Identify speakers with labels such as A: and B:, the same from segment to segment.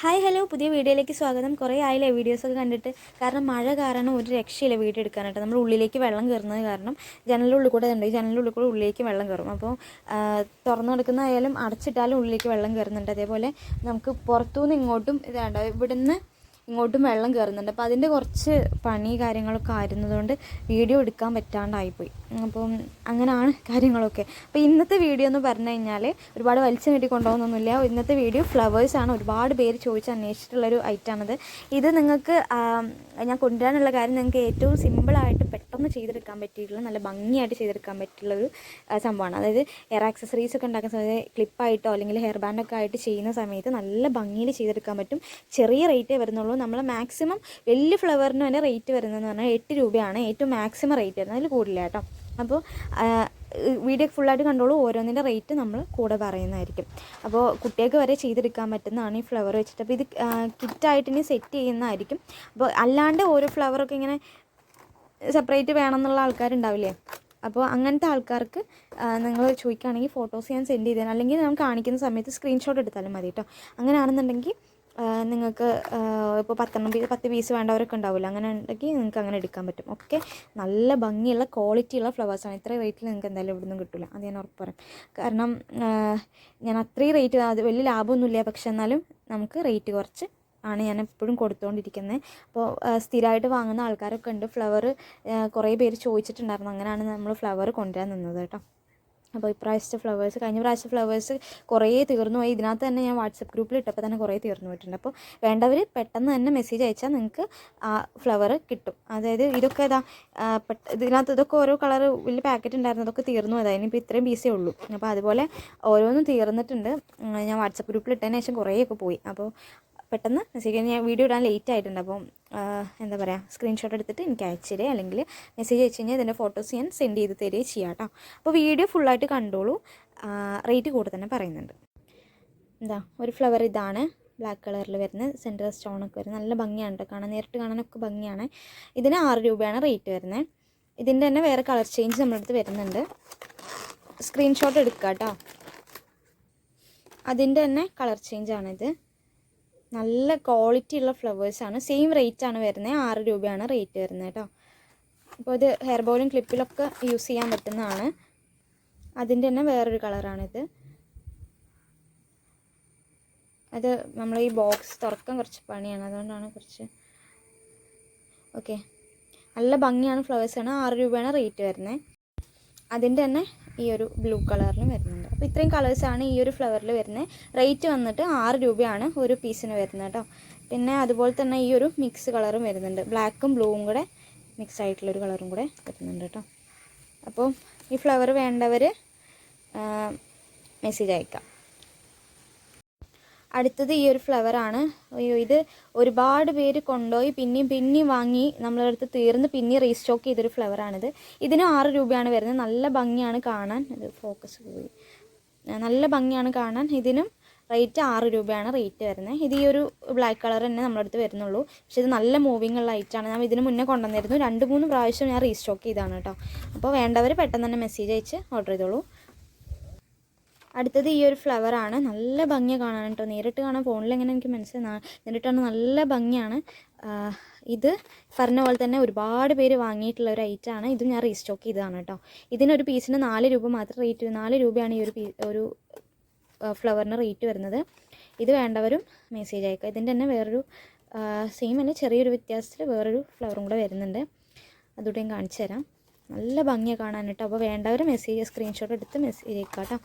A: Hi hello പുതിയ വീഡിയോയിലേക്ക് സ്വാഗതം. കുറേ ആയില്ലേ വീഡിയോസൊക്കെ കണ്ടിട്ട്? കാരണം മഴ കാരണം ഒരു രക്ഷയില്ല വീഡിയോ എടുക്കാനായിട്ട് നമ്മൾ ഉള്ളിലേക്ക് വെള്ളം കയറുന്നത് കാരണം ജനലിന്റെ ഉള്ളിൽ കൂടെ ഉണ്ട് ഈ ജനലിന്റെ ഉള്ളിൽ കൂടെ ഉള്ളിലേക്ക് വെള്ളം കയറും. അപ്പോൾ തുറന്നു കൊടുക്കുന്നതായാലും അടച്ചിട്ടാലും ഉള്ളിലേക്ക് വെള്ളം കയറുന്നുണ്ട്. അതേപോലെ നമുക്ക് പുറത്തുനിന്ന് ഇങ്ങോട്ടും ഇതാണ്ടോ ഇവിടുന്ന് ഇങ്ങോട്ടും വെള്ളം കയറുന്നുണ്ട് അപ്പോൾ അതിന്റെ കുറച്ച് പണി കാര്യങ്ങളൊക്കെ ആയിരുന്നതുകൊണ്ട് വീഡിയോ എടുക്കാൻ പറ്റാണ്ടായിപ്പോയി. അപ്പം അങ്ങനെയാണ് കാര്യങ്ങളൊക്കെ. അപ്പോൾ ഇന്നത്തെ വീഡിയോ എന്ന് പറഞ്ഞു കഴിഞ്ഞാൽ ഒരുപാട് വലിച്ചു നീട്ടി കൊണ്ടുപോകുന്നൊന്നുമില്ല. ഇന്നത്തെ വീഡിയോ ഫ്ലവേഴ്സാണ് ഒരുപാട് പേര് ചോദിച്ച് അന്വേഷിച്ചിട്ടുള്ളൊരു ഐറ്റമാണിത്. ഇത് നിങ്ങൾക്ക് ഞാൻ കൊണ്ടുവരാനുള്ള കാര്യം നിങ്ങൾക്ക് ഏറ്റവും സിമ്പിളായിട്ട് പെട്ടെന്ന് ചെയ്തെടുക്കാൻ പറ്റിയിട്ടുള്ള നല്ല ഭംഗിയായിട്ട് ചെയ്തെടുക്കാൻ പറ്റിയിട്ടുള്ളൊരു ഒരു സംഭവമാണ്. അതായത് ഹെയർ ആക്സസറീസ് ഒക്കെ ഉണ്ടാക്കുന്ന സമയത്ത് ക്ലിപ്പായിട്ടോ അല്ലെങ്കിൽ ഹെയർ ബാൻഡൊക്കെ ആയിട്ട് ചെയ്യുന്ന സമയത്ത് നല്ല ഭംഗിയിൽ ചെയ്തെടുക്കാൻ പറ്റും. ചെറിയ റേറ്റേ വരുന്നുള്ളൂ. നമ്മൾ മാക്സിമം വലിയ ഫ്ലവറിന് തന്നെ റേറ്റ് വരുന്നതെന്ന് പറഞ്ഞാൽ എട്ട് രൂപയാണ് ഏറ്റവും മാക്സിമം റേറ്റ് വരുന്നത്. അതിൽ കൂടില്ല കേട്ടോ. അപ്പോൾ വീഡിയോ ഫുള്ളായിട്ട് കണ്ടോളൂ. ഓരോന്നിന്റെ റേറ്റ് നമ്മൾ കൂടെ പറയുന്നതായിരിക്കും. അപ്പോൾ കുട്ടികൾക്ക് വരെ ചെയ്തെടുക്കാൻ പറ്റുന്നതാണ് ഈ ഫ്ലവർ വെച്ചിട്ട്. അപ്പോൾ ഇത് കിറ്റായിട്ട് ഇനി സെറ്റ് ചെയ്യുന്നതായിരിക്കും. അപ്പോൾ അല്ലാണ്ട് ഓരോ ഫ്ലവറൊക്കെ ഇങ്ങനെ സെപ്പറേറ്റ് വേണമെന്നുള്ള ആൾക്കാരുണ്ടാവില്ലേ? അപ്പോൾ അങ്ങനത്തെ ആൾക്കാർക്ക് നിങ്ങൾ ചോദിക്കുകയാണെങ്കിൽ ഫോട്ടോസ് ഞാൻ സെൻഡ് ചെയ്തു തരാം അല്ലെങ്കിൽ ഞാൻ കാണിക്കുന്ന സമയത്ത് സ്ക്രീൻഷോട്ട് എടുത്താലും മതി കേട്ടോ. അങ്ങനെയാണെന്നുണ്ടെങ്കിൽ നിങ്ങൾക്ക് ഇപ്പോൾ പത്തെണ്ണം പീസ് പത്ത് പീസ് വേണ്ടവരൊക്കെ ഉണ്ടാവില്ല. അങ്ങനെ ഉണ്ടെങ്കിൽ നിങ്ങൾക്ക് അങ്ങനെ എടുക്കാൻ പറ്റും. ഒക്കെ നല്ല ഭംഗിയുള്ള ക്വാളിറ്റിയുള്ള ഫ്ലവേഴ്സാണ് ഇത്ര റേറ്റിൽ നിങ്ങൾക്ക് എന്തായാലും ഇവിടെ നിന്നും കിട്ടില്ല അത് ഞാൻ ഉറപ്പ് പറയാം. കാരണം ഞാൻ അത്രയും റേറ്റ് അത് വലിയ ലാഭമൊന്നുമില്ല. പക്ഷെ എന്നാലും നമുക്ക് റേറ്റ് കുറച്ച് ആണ് ഞാൻ എപ്പോഴും കൊടുത്തുകൊണ്ടിരിക്കുന്നത് അപ്പോൾ സ്ഥിരമായിട്ട് വാങ്ങുന്ന ആൾക്കാരൊക്കെ ഉണ്ട്. ഫ്ലവർ കുറേ പേര് ചോദിച്ചിട്ടുണ്ടായിരുന്നു. അങ്ങനെയാണ് നമ്മൾ ഫ്ലവർ കൊണ്ടുവരാൻ നിന്നത് കേട്ടോ. അപ്പോൾ ഇപ്രാവശ്യത്തെ ഫ്ലവേഴ്സ് കഴിഞ്ഞ പ്രാവശ്യത്തെ ഫ്ലവേഴ്സ് കുറേ തീർന്നു പോയി. ഇതിനകത്ത് തന്നെ ഞാൻ വാട്സപ്പ് ഗ്രൂപ്പിൽ ഇട്ടപ്പോൾ തന്നെ കുറേ തീർന്നു പോയിട്ടുണ്ട്. അപ്പോൾ വേണ്ടവർ പെട്ടെന്ന് തന്നെ മെസ്സേജ് അയച്ചാൽ നിങ്ങൾക്ക് ആ ഫ്ലവർ കിട്ടും. അതായത് ഇതൊക്കെ ഇതാ ഇതിനകത്ത് ഇതൊക്കെ ഓരോ കളർ വലിയ പാക്കറ്റ് ഉണ്ടായിരുന്നു. അതൊക്കെ തീർന്നു അതായത് ഇനിയിപ്പോൾ ഇത്രയും പീസേ ഉള്ളൂ. അപ്പോൾ അതുപോലെ ഓരോന്നും തീർന്നിട്ടുണ്ട്. ഞാൻ വാട്സപ്പ് ഗ്രൂപ്പിൽ ഇട്ടതിന് ശേഷം കുറേയൊക്കെ പോയി. അപ്പോൾ പെട്ടെന്ന് മെസ്സേജ് ഞാൻ വീഡിയോ ഇടാൻ ലേറ്റ് ആയിട്ടുണ്ട്. അപ്പം എന്താ പറയുക സ്ക്രീൻഷോട്ട് എടുത്തിട്ട് എനിക്ക് അയച്ചു തരിക. അല്ലെങ്കിൽ മെസ്സേജ് അയച്ചു കഴിഞ്ഞാൽ ഇതിന്റെ ഫോട്ടോസ് ഞാൻ സെൻഡ് ചെയ്ത് തരികയും ചെയ്യാം കേട്ടോ അപ്പോൾ വീഡിയോ ഫുള്ളായിട്ട് കണ്ടോളൂ. റേറ്റ് കൂടെ തന്നെ പറയുന്നുണ്ട്. എന്താ ഒരു ഫ്ലവർ ഇതാണ്. ബ്ലാക്ക് കളറിൽ വരുന്ന സെന്റർ സ്റ്റോണൊക്കെ വരുന്നത്. നല്ല ഭംഗിയാണ് കേട്ടോ കാണാൻ. നേരിട്ട് കാണാനൊക്കെ ഭംഗിയാണ്. ഇതിന് ആറ് രൂപയാണ് റേറ്റ് വരുന്നത് ഇതിന്റെ തന്നെ വേറെ കളർ ചേഞ്ച് നമ്മുടെ അടുത്ത് വരുന്നുണ്ട്. സ്ക്രീൻഷോട്ട് എടുക്കുക കേട്ടോ അതിന്റെ തന്നെ കളർ ചേഞ്ച് ആണിത്. നല്ല ക്വാളിറ്റി ഉള്ള ഫ്ലവേഴ്സാണ് സെയിം റേറ്റ് ആണ് വരുന്നത് ആറ് രൂപയാണ് റേറ്റ് വരുന്നത് കേട്ടോ അപ്പോൾ ഇത് ഹെയർ ബോയിലും ക്ലിപ്പിലൊക്കെ യൂസ് ചെയ്യാൻ പറ്റുന്നതാണ്. അതിന്റെ തന്നെ വേറൊരു കളറാണിത് അത് നമ്മൾ ഈ ബോക്സ് തുറക്കാൻ കുറച്ച് പണിയാണ്. അതുകൊണ്ടാണ് കുറച്ച് ഓക്കെ നല്ല ഭംഗിയാണ് ഫ്ലവേഴ്സാണ് ആറ് രൂപയാണ് റേറ്റ് വരുന്നത് അതിന്റെ തന്നെ ഈ ഒരു ബ്ലൂ കളറിന് വരുന്നത് അപ്പോൾ ഇത്രയും കളേഴ്സാണ് ഈ ഒരു ഫ്ലവറിൽ വരുന്നത് റേറ്റ് വന്നിട്ട് ആറ് രൂപയാണ് ഒരു പീസിന് വരുന്നത് കേട്ടോ പിന്നെ അതുപോലെ തന്നെ ഈ ഒരു മിക്സ് കളറും വരുന്നുണ്ട്. ബ്ലാക്കും ബ്ലൂവും കൂടെ മിക്സ് ആയിട്ടുള്ളൊരു കളറും കൂടെ വരുന്നുണ്ട് കേട്ടോ അപ്പോൾ ഈ ഫ്ലവർ വേണ്ടവർ മെസ്സേജ് അയക്കാം. അടുത്തത് ഈ ഒരു ഫ്ലവറാണ് അയ്യോ ഇത് ഒരുപാട് പേര് കൊണ്ടുപോയി പിന്നെയും പിന്നെയും വാങ്ങി നമ്മളെ അടുത്ത് തീർന്ന് പിന്നെയും റീസ്റ്റോക്ക് ചെയ്തൊരു ഫ്ലവറാണിത് ഇതിന് ആറ് രൂപയാണ് വരുന്നത്. നല്ല ഭംഗിയാണ് കാണാൻ. ഇത് ഫോക്കസ് പോയി. നല്ല ഭംഗിയാണ് കാണാൻ. ഇതിനും റേറ്റ് ആറ് രൂപയാണ് റേറ്റ് വരുന്നത്. ഇത് ഈ ഒരു ബ്ലാക്ക് കളർ തന്നെ നമ്മുടെ അടുത്ത് വരുന്നുള്ളൂ. പക്ഷേ ഇത് നല്ല മൂവിങ് ഉള്ള ഐറ്റാണ് ഞാൻ ഇതിന് മുന്നേ കൊണ്ടുവന്നിരുന്നു. രണ്ട് മൂന്ന് പ്രാവശ്യം ഞാൻ റീസ്റ്റോക്ക് ചെയ്താണ് കേട്ടോ. അപ്പോൾ വേണ്ടവർ പെട്ടെന്ന് തന്നെ മെസ്സേജ് അയച്ച് ഓർഡർ ചെയ്തോളൂ. അടുത്തത് ഈ ഒരു ഫ്ലവറാണ് നല്ല ഭംഗിയാണ് കാണാൻ കേട്ടോ. നേരിട്ട് കാണാൻ ഫോണിൽ എങ്ങനെ എനിക്ക് മനസ്സിലായി നേരിട്ടാണ് നല്ല ഭംഗിയാണ്. ഇത് പറഞ്ഞ പോലെ തന്നെ ഒരുപാട് പേര് വാങ്ങിയിട്ടുള്ള ഒരു ഐറ്റം ആണ്. ഇത് ഞാൻ റീസ്റ്റോക്ക് ചെയ്തതാണ് കേട്ടോ. ഇതിനൊരു പീസിന് നാല് രൂപ മാത്രം റേറ്റ് നാല് രൂപയാണ് ഈ ഒരു പീ ഒരു ഫ്ലവറിന് റേറ്റ് വരുന്നത്. ഇത് വേണ്ടവരും മെസ്സേജ് അയക്കുക. ഇതിന്റെ തന്നെ വേറൊരു സെയിം തന്നെ ചെറിയൊരു വ്യത്യാസത്തിൽ വേറൊരു ഫ്ലവറും കൂടെ വരുന്നുണ്ട്. അതുകൂടെ ഞാൻ കാണിച്ചു തരാം നല്ല ഭംഗിയാണ് കാണാൻ കേട്ടോ. അപ്പോൾ വേണ്ടവർ മെസ്സേജ് സ്ക്രീൻഷോട്ട് എടുത്ത് മെസ്സേജ് അയക്കാം കേട്ടോ.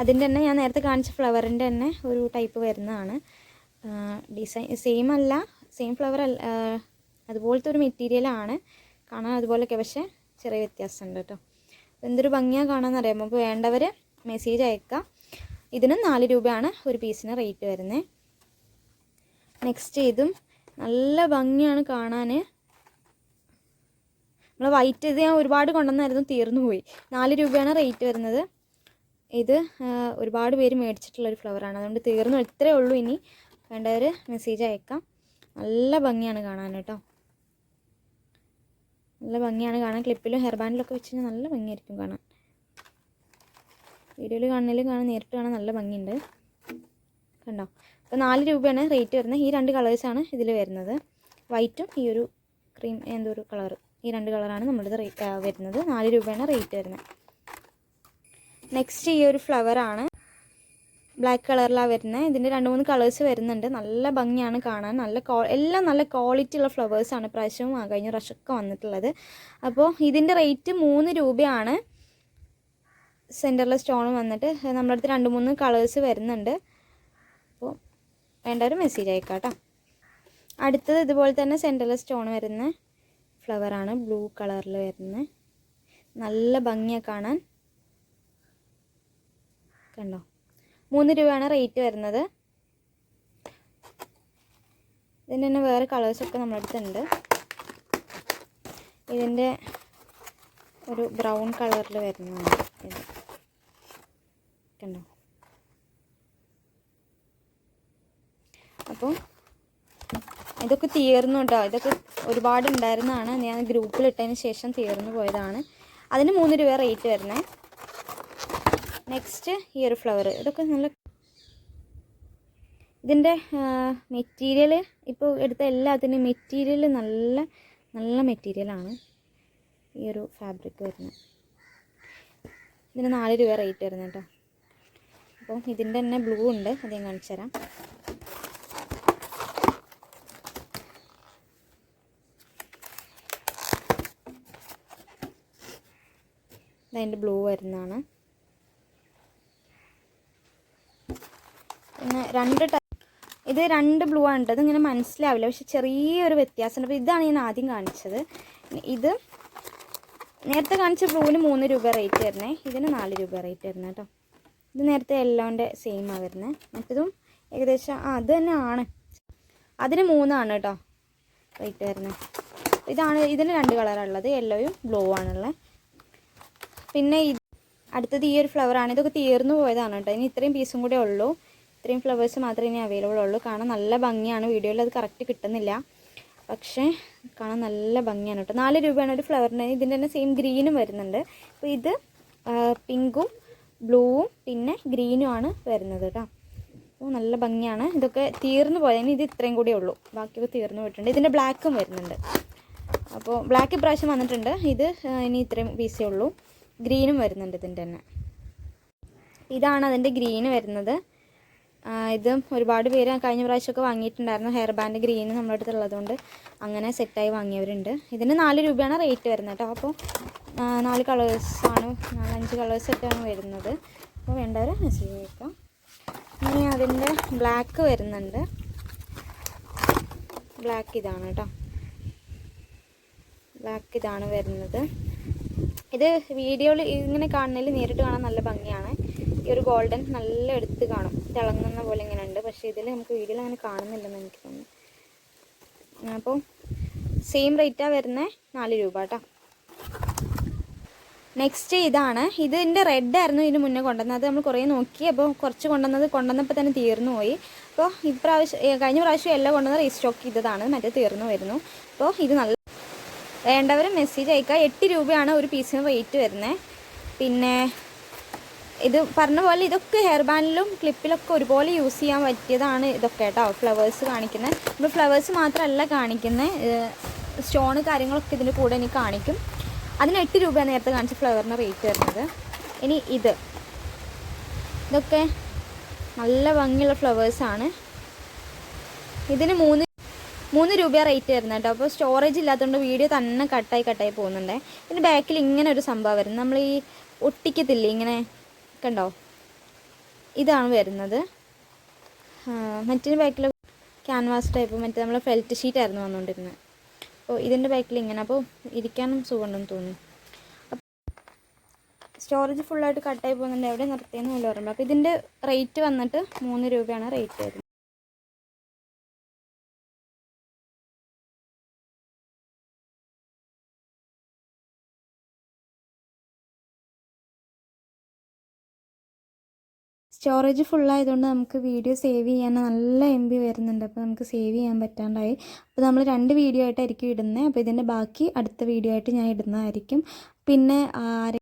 A: അതിന്റെ തന്നെ ഞാൻ നേരത്തെ കാണിച്ച ഫ്ലവറിന്റെ തന്നെ ഒരു ടൈപ്പ് വരുന്നതാണ്. ഡിസൈൻ സെയിം അല്ല സെയിം ഫ്ലവർ അല്ല അതുപോലത്തെ ഒരു മെറ്റീരിയലാണ് കാണാൻ അതുപോലെയൊക്കെ പക്ഷേ ചെറിയ വ്യത്യാസമുണ്ട് കേട്ടോ. എന്തൊരു ഭംഗിയാണ് കാണാമെന്ന് അറിയാം അപ്പോൾ വേണ്ടവർ മെസ്സേജ് അയക്കുക ഇതിന് നാല് രൂപയാണ് ഒരു പീസിന് റേറ്റ് വരുന്നത് നെക്സ്റ്റ് ഇതും നല്ല ഭംഗിയാണ് കാണാൻ നമ്മൾ വൈറ്റ് ഇത് ഞാൻ ഒരുപാട് കൊണ്ടുവന്നായിരുന്നു തീർന്നു പോയി. നാല് രൂപയാണ് റേറ്റ് വരുന്നത്. ഇത് ഒരുപാട് പേര് മേടിച്ചിട്ടുള്ളൊരു ഫ്ലവറാണ് അതുകൊണ്ട് തീർന്നു. ഇത്രയേ ഉള്ളൂ ഇനി. വേണ്ടവർ മെസ്സേജ് അയക്കാം. നല്ല ഭംഗിയാണ് കാണാൻ കേട്ടോ. നല്ല ഭംഗിയാണ് കാണാൻ. ക്ലിപ്പിലും ഹെയർ ബാൻഡിലൊക്കെ വെച്ച് കഴിഞ്ഞാൽ നല്ല ഭംഗിയായിരിക്കും കാണാൻ. വീഡിയോയിൽ കാണുന്നതിലും കാണാൻ നേരിട്ട് കാണാൻ നല്ല ഭംഗിയുണ്ട്. കണ്ടോ? അപ്പോൾ നാല് രൂപയാണ് റേറ്റ് വരുന്നത്. ഈ രണ്ട് കളേഴ്സാണ് ഇതിൽ വരുന്നത്. വൈറ്റും ഈ ഒരു ക്രീം എന്തോ ഒരു കളർ ഈ രണ്ട് കളറാണ് നമ്മളിത് റേറ്റ് വരുന്നത്. നാല് രൂപയാണ് റേറ്റ് വരുന്നത്. നെക്സ്റ്റ് ഈ ഒരു ഫ്ലവറാണ് ബ്ലാക്ക് കളറിലാണ് വരുന്നത് ഇതിന്റെ രണ്ട് മൂന്ന് കളേഴ്സ് വരുന്നുണ്ട്. നല്ല ഭംഗിയാണ് കാണാൻ. നല്ല ക്വാ എല്ലാം നല്ല ക്വാളിറ്റി ഉള്ള ഫ്ലവേഴ്സാണ് പ്രാവശ്യവും ആ കഴിഞ്ഞ പ്രാവശ്യമൊക്കെ വന്നിട്ടുള്ളത്. അപ്പോൾ ഇതിന്റെ റേറ്റ് മൂന്ന് രൂപയാണ്. സെന്ററിൽ സ്റ്റോൺ വന്നിട്ട്. നമ്മുടെ അടുത്ത് രണ്ട് മൂന്ന് കളേഴ്സ് വരുന്നുണ്ട്. അപ്പോൾ വേണ്ട ഒരു മെസ്സേജ് അയക്കാട്ടോ. അടുത്തത് ഇതുപോലെ തന്നെ സെന്ററിൽ സ്റ്റോൺ വരുന്ന ഫ്ലവറാണ് ബ്ലൂ കളറിൽ വരുന്നത് നല്ല ഭംഗിയാണ് കാണാൻ. കണ്ടോ? മൂന്ന് രൂപയാണ് റേറ്റ് വരുന്നത്. ഇതിന് തന്നെ വേറെ കളേഴ്സൊക്കെ നമ്മുടെ അടുത്തുണ്ട്. ഇതിന്റെ ഒരു ബ്രൗൺ കളറിൽ വരുന്നതാണ് ഇത്. കണ്ടോ? അപ്പോൾ ഇതൊക്കെ തീർന്നു കേട്ടോ ഇതൊക്കെ ഒരുപാട് ഉണ്ടായിരുന്നതാണ്. ഞാൻ ഗ്രൂപ്പിലിട്ടതിന് ശേഷം തീർന്നു പോയതാണ്. അതിന് മൂന്ന് രൂപ റേറ്റ് വരുന്നത്. നെക്സ്റ്റ് ഈ ഒരു ഫ്ലവർ ഇതൊക്കെ നല്ല ഇതിന്റെ മെറ്റീരിയൽ ഇപ്പോൾ എടുത്ത എല്ലാത്തിന്റെയും മെറ്റീരിയൽ നല്ല നല്ല മെറ്റീരിയലാണ് ഈ ഒരു ഫാബ്രിക് വരുന്നത്. ഇതിന് നാല് രൂപ റേറ്റ് വരുന്നത് കേട്ടോ. അപ്പോൾ ഇതിന്റെ തന്നെ ബ്ലൂ ഉണ്ട്. അത് ഞാൻ കാണിച്ചു തരാം. അതിന്റെ ബ്ലൂ വരുന്നതാണ് പിന്നെ രണ്ട് ഇത് രണ്ട് ബ്ലൂ ആണ് കേട്ടോ ഇതിങ്ങനെ മനസ്സിലാവില്ല. പക്ഷെ ചെറിയൊരു വ്യത്യാസമുണ്ട്. അപ്പോൾ ഇതാണ് ഞാൻ ആദ്യം കാണിച്ചത്. ഇത് നേരത്തെ കാണിച്ച ബ്ലൂവിന് മൂന്ന് രൂപ റേറ്റ് വരുന്നേ. ഇതിന് നാല് രൂപ റേറ്റ് വരുന്നത് കേട്ടോ ഇത് നേരത്തെ എല്ലോന്റെ സെയിം ആണ് വരുന്നത് മറ്റതും ഏകദേശം ആ അത് തന്നെ ആണ്. അതിന് മൂന്നാണ് കേട്ടോ റേറ്റ് വരുന്നത് ഇതാണ് ഇതിന് രണ്ട് കളറാണ് ഉള്ളത്. യെല്ലോയും ബ്ലൂ ആണുള്ളത് പിന്നെ ഇത് അടുത്തത് ഈ ഒരു ഫ്ലവറാണ് ഇതൊക്കെ തീർന്നു പോയതാണ് കേട്ടോ ഇനി ഇത്രയും പീസും കൂടെ ഉള്ളൂ. ഇത്രയും ഫ്ലവേഴ്സ് മാത്രമേ ഇനി അവൈലബിൾ ഉള്ളൂ. കാണാൻ നല്ല ഭംഗിയാണ്. വീഡിയോയിൽ അത് കറക്റ്റ് കിട്ടുന്നില്ല. പക്ഷേ കാണാൻ നല്ല ഭംഗിയാണ് കേട്ടോ. നാല് രൂപയാണ് ഒരു ഫ്ലവറിന് ഇതിന്റെ തന്നെ സെയിം ഗ്രീനും വരുന്നുണ്ട്. അപ്പോൾ ഇത് പിങ്കും ബ്ലൂവും പിന്നെ ഗ്രീനും ആണ് വരുന്നത് കേട്ടോ. അപ്പോൾ നല്ല ഭംഗിയാണ്. ഇതൊക്കെ തീർന്നു പോയതിന് ഇത് ഇത്രയും കൂടിയേ ഉള്ളൂ. ബാക്കിയൊക്കെ തീർന്നു പോയിട്ടുണ്ട്. ഇതിന്റെ ബ്ലാക്കും വരുന്നുണ്ട്. അപ്പോൾ ബ്ലാക്ക് ഇപ്രാവശ്യം വന്നിട്ടുണ്ട്. ഇത് ഇനി ഇത്രയും പീസേ ഉള്ളൂ. ഗ്രീനും വരുന്നുണ്ട് ഇതിന്റെ തന്നെ. ഇതാണ് അതിന്റെ ഗ്രീന് വരുന്നത്. ഇതും ഒരുപാട് പേര് കഴിഞ്ഞ പ്രാവശ്യമൊക്കെ വാങ്ങിയിട്ടുണ്ടായിരുന്നു. ഹെയർ ബാൻഡ് ഗ്രീൻ നമ്മുടെ അടുത്തുള്ളതുകൊണ്ട് അങ്ങനെ സെറ്റായി വാങ്ങിയവരുണ്ട്. ഇതിന് നാല് രൂപയാണ് റേറ്റ് വരുന്നത് കേട്ടോ. അപ്പോൾ നാല് കളേഴ്സാണ് നാലഞ്ച് കളേഴ്സ് കളേഴ്സൊക്കെയാണ് വരുന്നത്. അപ്പോൾ വേണ്ടവർ മെസ്സേജ് അയക്കാം. ഇനി അതിന്റെ ബ്ലാക്ക് വരുന്നുണ്ട്. ബ്ലാക്ക് ഇതാണ് കേട്ടോ. ബ്ലാക്ക് ഇതാണ് വരുന്നത്. ഇത് വീഡിയോയിൽ ഇങ്ങനെ കാണുന്നതിൽ നേരിട്ട് കാണാൻ നല്ല ഭംഗിയാണ്. ഈ ഒരു ഗോൾഡൻ നല്ല എടുത്ത് കാണും. തിളങ്ങുന്ന പോലെ ഇങ്ങനെ ഉണ്ട് പക്ഷേ ഇതിൽ നമുക്ക് വീഡിയോയിൽ അങ്ങനെ കാണുന്നില്ലെന്ന് എനിക്ക് തോന്നുന്നു. അപ്പോൾ സെയിം റേറ്റാണ് വരുന്നത് നാല് രൂപ കേട്ടോ നെക്സ്റ്റ് ഇതാണ്. ഇതിന്റെ റെഡ് ആയിരുന്നു ഇതിന് മുന്നേ കൊണ്ടുവന്നത്. അത് നമ്മൾ കുറേ നോക്കി. അപ്പോൾ കുറച്ച് കൊണ്ടുവന്നത് കൊണ്ടുവന്നപ്പോൾ തന്നെ തീർന്നു പോയി. അപ്പോൾ ഇപ്രാവശ്യം കഴിഞ്ഞ പ്രാവശ്യം എല്ലാം കൊണ്ടുവന്ന റീസ്റ്റോക്ക് ചെയ്തതാണ്. മറ്റേ തീർന്നു വരുന്നു. അപ്പോൾ ഇത് നല്ല വേണ്ടവർ മെസ്സേജ് അയക്കുക. എട്ട് രൂപയാണ് ഒരു പീസിന് റേറ്റ് വരുന്നത് പിന്നെ ഇത് പറഞ്ഞ പോലെ ഇതൊക്കെ ഹെയർ ബാൻഡിലും ക്ലിപ്പിലൊക്കെ ഒരുപോലെ യൂസ് ചെയ്യാൻ പറ്റിയതാണ് ഇതൊക്കെ കേട്ടോ. ഫ്ലവേഴ്സ് കാണിക്കുന്നത്. നമ്മൾ ഫ്ലവേഴ്സ് മാത്രമല്ല കാണിക്കുന്നത് സ്റ്റോണ് കാര്യങ്ങളൊക്കെ ഇതിന്റെ കൂടെ ഇനി കാണിക്കും. അതിന് എട്ട് രൂപയാണ് നേരത്തെ കാണിച്ച ഫ്ലവറിന് റേറ്റ് വരുന്നത്. ഇനി ഇത്. ഇതൊക്കെ നല്ല ഭംഗിയുള്ള ഫ്ലവേഴ്സാണ് ഇതിന് മൂന്ന് മൂന്ന് രൂപ റേറ്റ് വരുന്നത് കേട്ടോ. അപ്പോൾ സ്റ്റോറേജ് ഇല്ലാത്തതുകൊണ്ട് വീഡിയോ തന്നെ കട്ടായി കട്ടായി പോകുന്നുണ്ട്. ഇതിന്റെ ബാക്കിൽ ഇങ്ങനെ ഒരു സംഭവം വരുന്നത്. നമ്മൾ ഈ ഒട്ടിക്കത്തില്ലേ ഇങ്ങനെ കണ്ടോ? ഇതാണ് വരുന്നത്. മറ്റൊരു മറ്റേ ബാക്കിൽ ക്യാൻവാസ് ടൈപ്പ് മറ്റേ നമ്മൾ ഫെൽറ്റ് ഷീറ്റ് ആയിരുന്നു വന്നുകൊണ്ടിരുന്നത് അപ്പോൾ ഇതിന്റെ ബാക്കിൽ ഇങ്ങനെ. അപ്പോൾ ഇരിക്കാനും സുഖമുണ്ടെന്ന് തോന്നി സ്റ്റോറേജ് ഫുള്ളായിട്ട് കട്ടായി പോകുന്നുണ്ട്. എവിടെ നിർത്തിയെന്ന് പോലും ഓർമ്മ അപ്പോൾ ഇതിന്റെ റേറ്റ് വന്നിട്ട് മൂന്ന് രൂപയാണ് റേറ്റ് വരുന്നത്. സ്റ്റോറേജ് ഫുള്ളായതുകൊണ്ട് നമുക്ക് വീഡിയോ സേവ് ചെയ്യാൻ നല്ല എം ബി വരുന്നുണ്ട്. അപ്പോൾ നമുക്ക് സേവ് ചെയ്യാൻ പറ്റാണ്ടായി. അപ്പോൾ നമ്മൾ രണ്ട് വീഡിയോ ആയിട്ടായിരിക്കും ഇടുന്നത്. അപ്പോൾ ഇതിന്റെ ബാക്കി അടുത്ത വീഡിയോ ആയിട്ട് ഞാൻ ഇടുന്നതായിരിക്കും. പിന്നെ